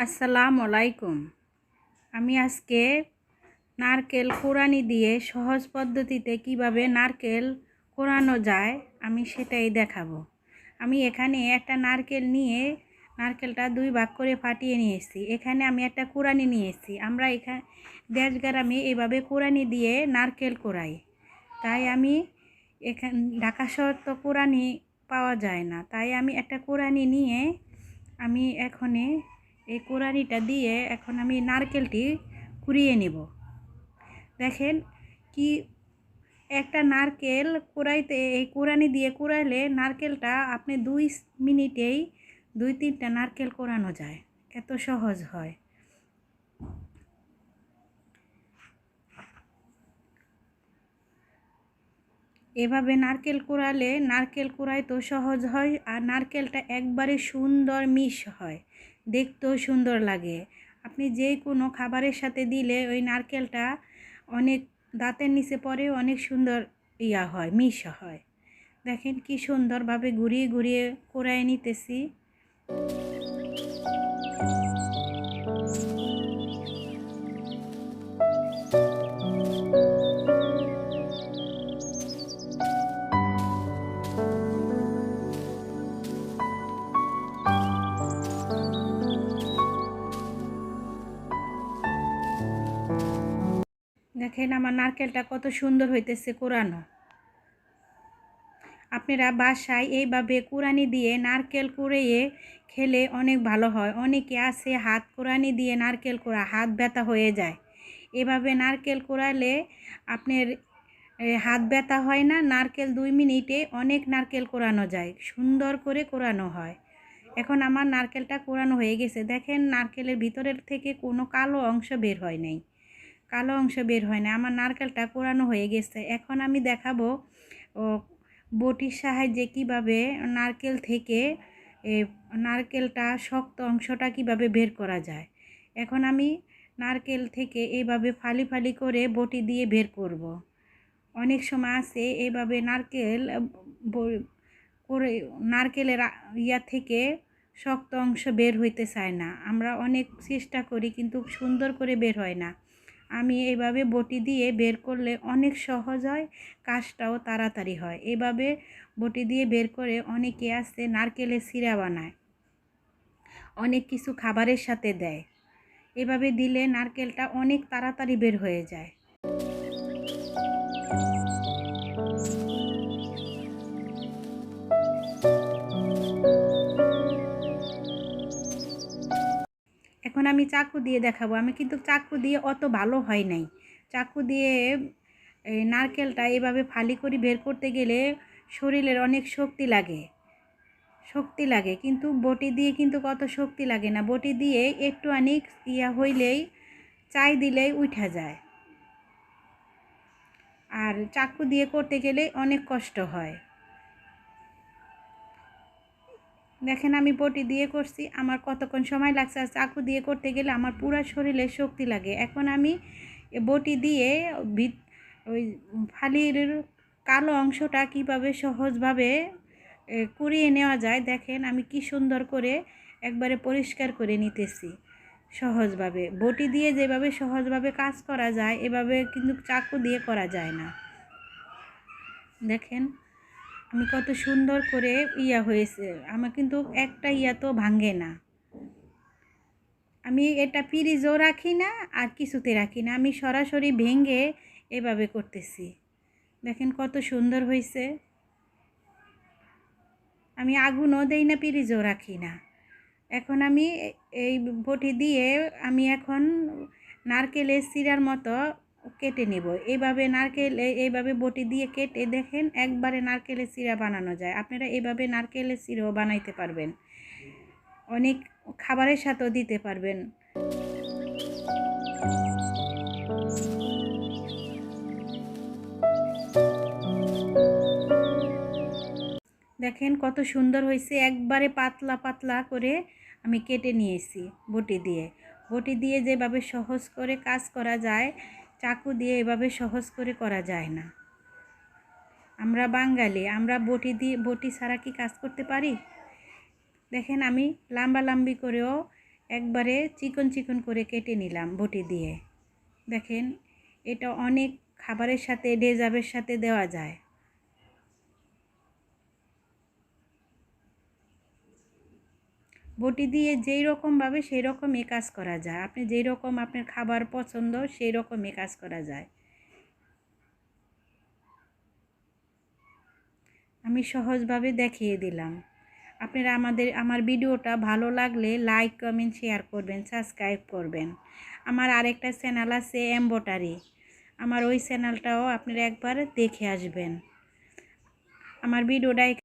আসসালামু আলাইকুম আমি আজকে নারকেল কোরানি দিয়ে সহজ পদ্ধতিতে কীভাবে নারকেল কোরানো যায় আমি সেটাই দেখাবো। আমি এখানে একটা নারকেল নিয়ে নারকেলটা দুই ভাগ করে ফাটিয়ে নিয়ে এসেছি এখানে আমি একটা কোরানি নিয়ে এসেছি আমরা এখানে দেশ গ্রামে এভাবে কোরানি দিয়ে নারকেল কোরাই। তাই আমি এখান, ঢাকা শহর তো কোরানি পাওয়া যায় না। তাই আমি একটা কোরানি নিয়ে আমি এখনে এই কোরানিটা দিয়ে এখন আমি নারকেলটি কুড়িয়ে নেব। দেখেন কি একটা নারকেল কুড়াইতে, এই কোরানি দিয়ে কুড়াইলে নারকেলটা আপনি দুই মিনিটেই দুই তিনটা নারকেল কোরানো যায়। এত সহজ হয়। এভাবে নারকেল কুড়ালে, নারকেল কুড়াই তো সহজ হয় আর নারকেলটা একবারে সুন্দর মিশ হয়। দেখতেও সুন্দর লাগে। আপনি যে কোনো খাবারের সাথে দিলে ওই নারকেলটা অনেক দাঁতের নিচে পরে অনেক সুন্দর ইয়া হয়, মিশ হয়। দেখেন কি সুন্দরভাবে ঘুরিয়ে ঘুরিয়ে কোরায় নিতেছি। দেখেন আমার নারকেলটা কত সুন্দর হইতেছে কোরানো। আপনারা বাসায় এইভাবে কুরানি দিয়ে নারকেল কুড়িয়ে খেলে অনেক ভালো হয়। অনেকে আছে হাত কুরানি দিয়ে নারকেল কোড়া, হাত ব্যথা হয়ে যায়। এভাবে নারকেল কোড়ালে আপনার হাত ব্যথা হয় না, নারকেল দুই মিনিটে অনেক নারকেল কোরানো যায়। সুন্দর করে কোরানো হয়। এখন আমার নারকেলটা কোরানো হয়ে গেছে। দেখেন নারকেলের ভিতরের থেকে কোনো কালো অংশ বের হয় নাই। কালো অংশ বের হয় না। আমার নারকেলটা কোরানো হয়ে গেছে। এখন আমি দেখাবো, ও, বটির সাহায্যে কীভাবে নারকেল থেকে নারকেলটা শক্ত অংশটা কীভাবে বের করা যায়। এখন আমি নারকেল থেকে এইভাবে ফালি ফালি করে বটি দিয়ে বের করব। অনেক সময় আছে এইভাবে নারকেল করে নারকেলের ইয়া থেকে শক্ত অংশ বের হইতে চায় না। আমরা অনেক চেষ্টা করি কিন্তু সুন্দর করে বের হয় না। আমি এভাবে বটি দিয়ে বের করলে অনেক সহজ হয়, কাজটাও তাড়াতাড়ি হয়। এভাবে বটি দিয়ে বের করে অনেকে আছে নারকেলের সিরা বানায়, অনেক কিছু খাবারের সাথে দেয়। এভাবে দিলে নারকেলটা অনেক তাড়াতাড়ি বের হয়ে যায়। এখন আমি চাকু দিয়ে দেখাবো। আমি কিন্তু চাকু দিয়ে অত ভালো হয় নাই। চাকু দিয়ে নারকেলটা এভাবে ফালি করে বের করতে গেলে শরীরের অনেক শক্তি লাগে। শক্তি লাগে। কিন্তু বটি দিয়ে কিন্তু কত শক্তি লাগে না। বটি দিয়ে একটু অনেক ইয়া হইলেই, চাই দিলেই উঠা যায়। আর চাকু দিয়ে করতে গেলে অনেক কষ্ট হয়। দেখেন আমি বটি দিয়ে করছি, আমার কতক্ষণ সময় লাগছে আর চাকু দিয়ে করতে গেলে আমার পুরো শরীরে শক্তি লাগে। এখন আমি বটি দিয়ে ভিত, ওই ফালির কালো অংশটা কীভাবে সহজভাবে কুড়িয়ে নেওয়া যায়, দেখেন আমি কি সুন্দর করে একবারে পরিষ্কার করে নিতেছি সহজভাবে। বটি দিয়ে যেভাবে সহজভাবে কাজ করা যায়, এভাবে কিন্তু চাকু দিয়ে করা যায় না। দেখেন আমি কত সুন্দর করে ইয়া হয়েছে। আমার কিন্তু একটা ইয়া তো ভাঙে না। আমি এটা ফ্রিজও রাখি না আর কিছুতে রাখি না। আমি সরাসরি ভেঙে এভাবে করতেছি। দেখেন কত সুন্দর হয়েছে। আমি আগুনও দেই না, ফ্রিজও রাখি না। এখন আমি এই বটি দিয়ে আমি এখন নারকেলের সিরার মতো কেটে নেব। এইভাবে নারকেল, এই- এইভাবে বটি দিয়ে কেটে দেখেন একবারে নারকেলের সিরা বানানো যায়। আপনারা এইভাবে নারকেলের সিরাও বানাইতে পারবেন। অনেক খাবারের সাথেও দিতে পারবেন। দেখেন কত সুন্দর হয়েছে। একবারে পাতলা পাতলা করে আমি কেটে নিয়েছি বটি দিয়ে। বটি দিয়ে যেভাবে সহজ করে কাজ করা যায় চাকু দিয়ে এভাবে সহজ করে করা যায় না। আমরা বাঙালি, আমরা বটি দিয়ে, বটি ছাড়া কি কাজ করতে পারি? দেখেন আমি লাম্বা লাম্বি করেও একবারে চিকন চিকন করে কেটে নিলাম বটি দিয়ে। দেখেন এটা অনেক খাবারের সাথে, ডেজার্টের সাথে দেওয়া যায়। বটি দিয়ে যেই রকমভাবে সেই রকমই কাজ করা যায়। আপনি যেই রকম আপনার খাবার পছন্দ, সেই রকমই কাজ করা যায়। আমি সহজভাবে দেখিয়ে দিলাম। আপনারা আমাদের, আমার ভিডিওটা ভালো লাগলে লাইক কমেন্ট শেয়ার করবেন সাবস্ক্রাইব করবেন। আমার আরেকটা চ্যানেল আছে এম্বোটারি আমার ওই চ্যানেলটাও আপনারা একবার দেখে আসবেন। আমার ভিডিওটা